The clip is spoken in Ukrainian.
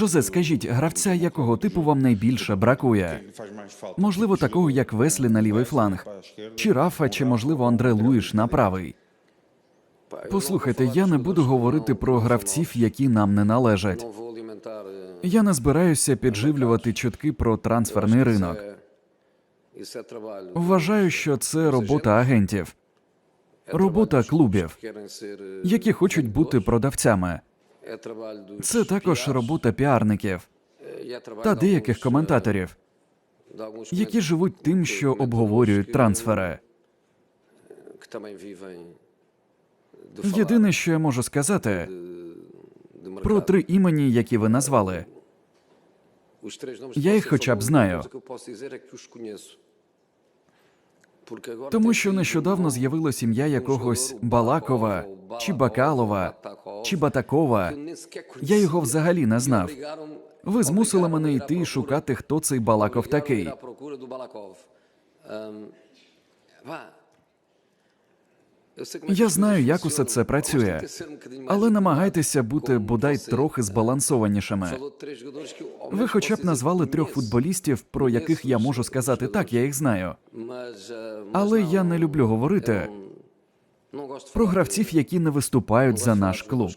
Жозе, скажіть, гравця якого типу вам найбільше бракує? Можливо, такого як Веслі на лівий фланг, чи Рафа, чи можливо Андре Луїш на правий. Послухайте, я не буду говорити про гравців, які нам не належать. Я не збираюся підживлювати чутки про трансферний ринок. Вважаю, що це робота агентів, робота клубів, які хочуть бути продавцями. Це також робота піарників та деяких коментаторів, які живуть тим, що обговорюють трансфери. Єдине, що я можу сказати про три імені, які ви назвали. Я їх хоча б знаю. Тому що нещодавно um- сім'я ім'я якогось Балакова, чи Бакалова, чи Батакова. Я його взагалі не знав. Ви змусили мене йти і шукати, хто цей Балаков такий. Я знаю, як усе це працює, але намагайтеся бути бодай трохи ah, збалансованішими. Ви хоча б назвали трьох футболістів, про яких я можу сказати так, я їх знаю. Але я не люблю говорити gosto de про гравців, які не виступають за наш клуб.